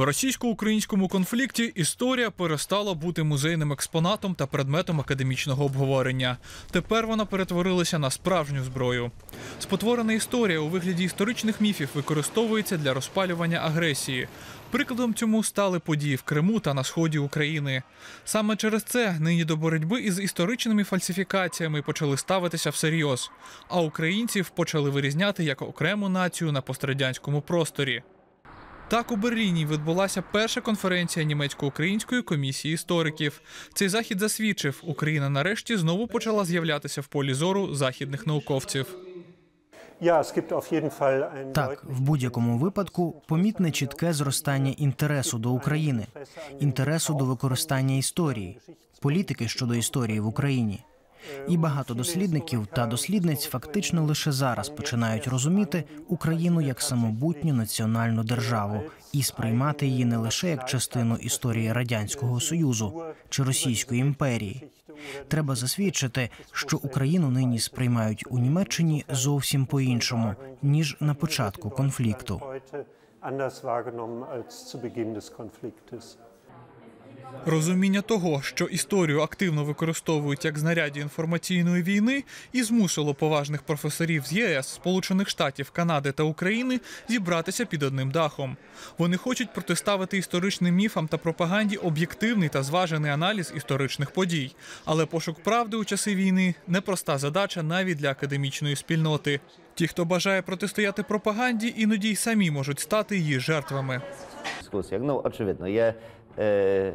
В російсько-українському конфлікті історія перестала бути музейним експонатом та предметом академічного обговорення. Тепер вона перетворилася на справжню зброю. Спотворена історія у вигляді історичних міфів використовується для розпалювання агресії. Прикладом цьому стали події в Криму та на сході України. Саме через це нині до боротьби із історичними фальсифікаціями почали ставитися всерйоз, а українців почали вирізняти як окрему націю на пострадянському просторі. Так у Берліні відбулася перша конференція німецько-української комісії істориків. Цей захід засвідчив, Україна нарешті знову почала з'являтися в полі зору західних науковців. Так, в будь-якому випадку помітне чітке зростання інтересу до України, інтересу до використання історії, політики щодо історії в Україні. І багато дослідників та дослідниць фактично лише зараз починають розуміти Україну як самобутню національну державу і сприймати її не лише як частину історії радянського союзу чи Російської імперії. Треба засвідчити, що Україну нині сприймають у Німеччині зовсім по-іншому ніж на початку конфлікту. Розуміння того, що історію активно використовують як знаряддя інформаційної війни, і змусило поважних професорів з ЄС, Сполучених Штатів, Канади та України зібратися під одним дахом. Вони хочуть протиставити історичним міфам та пропаганді об'єктивний та зважений аналіз історичних подій. Але пошук правди у часи війни непроста задача навіть для академічної спільноти. Ті, хто бажає протистояти пропаганді, іноді й самі можуть стати її жертвами. дискусіях. Ну, очевидно, є, е,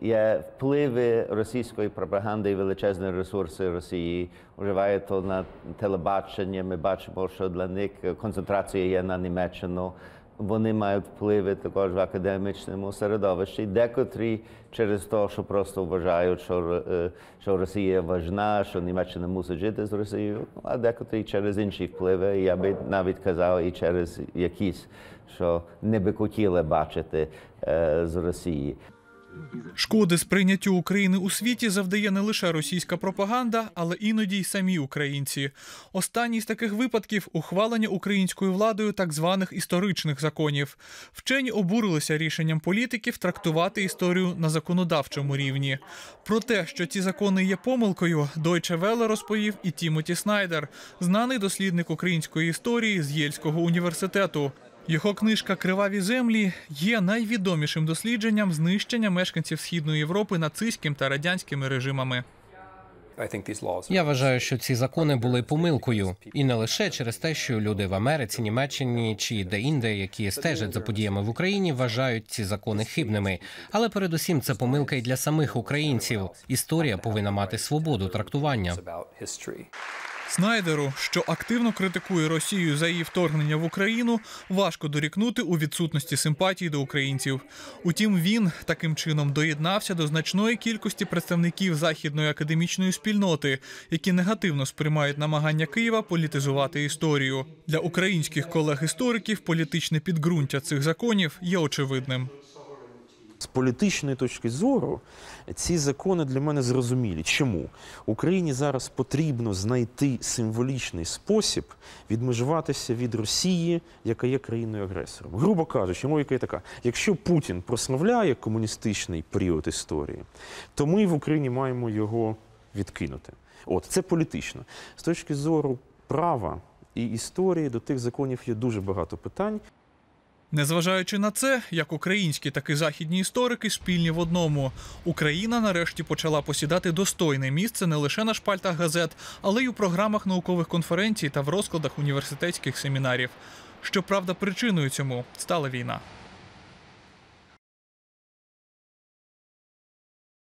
є впливи російської пропаганди і величезні ресурси Росії. Вживає то на телебачення. Ми бачимо, що для них концентрація є на Німеччину. Вони мають впливи також в академічному середовищі. Декотрі через те, що просто вважають, що, е, що Росія важна, що Німеччина мусить жити з Росією, Ну, а декотрі через інші впливи. Я би навіть казав, і через якісь, що не би хотіли бачити е, з Росії. Шкоди сприйняттю України у світі завдає не лише російська пропаганда, але іноді й самі українці. Останній з таких випадків ухвалення українською владою так званих історичних законів. Вчені обурилися рішенням політиків трактувати історію на законодавчому рівні. Про те, що ці закони є помилкою, Deutsche Welle розповів і Тімоті Снайдер, знаний дослідник української історії з Єльського університету. Його книжка Криваві землі є найвідомішим дослідженням знищення мешканців Східної Європи нацистським та радянськими режимами. Я вважаю, що ці закони були помилкою, і не лише через те, що люди в Америці, Німеччині чи де-інде, які стежать за подіями в Україні, вважають ці закони хибними. Але передусім це помилка і для самих українців. Історія повинна мати свободу трактування. Снайдеру, що активно критикує Росію за її вторгнення в Україну, важко дорікнути у відсутності симпатії до українців. Утім, він таким чином доєднався до значної кількості представників західної академічної спільноти, які негативно сприймають намагання Києва політизувати історію. Для українських колег-істориків політичне підґрунтя цих законів є очевидним. З політичної точки зору ці закони для мене зрозумілі. Чому Україні зараз потрібно знайти символічний спосіб відмежуватися від Росії, яка є країною агресором? Грубо кажучи, логіка є така: якщо Путін прославляє комуністичний період історії, то ми в Україні маємо його відкинути. От це політично. З точки зору права і історії до тих законів є дуже багато питань. Незважаючи на це, як українські, так і західні історики спільні в одному. Україна нарешті почала посідати достойне місце не лише на шпальтах газет, але й у програмах наукових конференцій та в розкладах університетських семінарів. Щоправда, причиною цьому стала війна.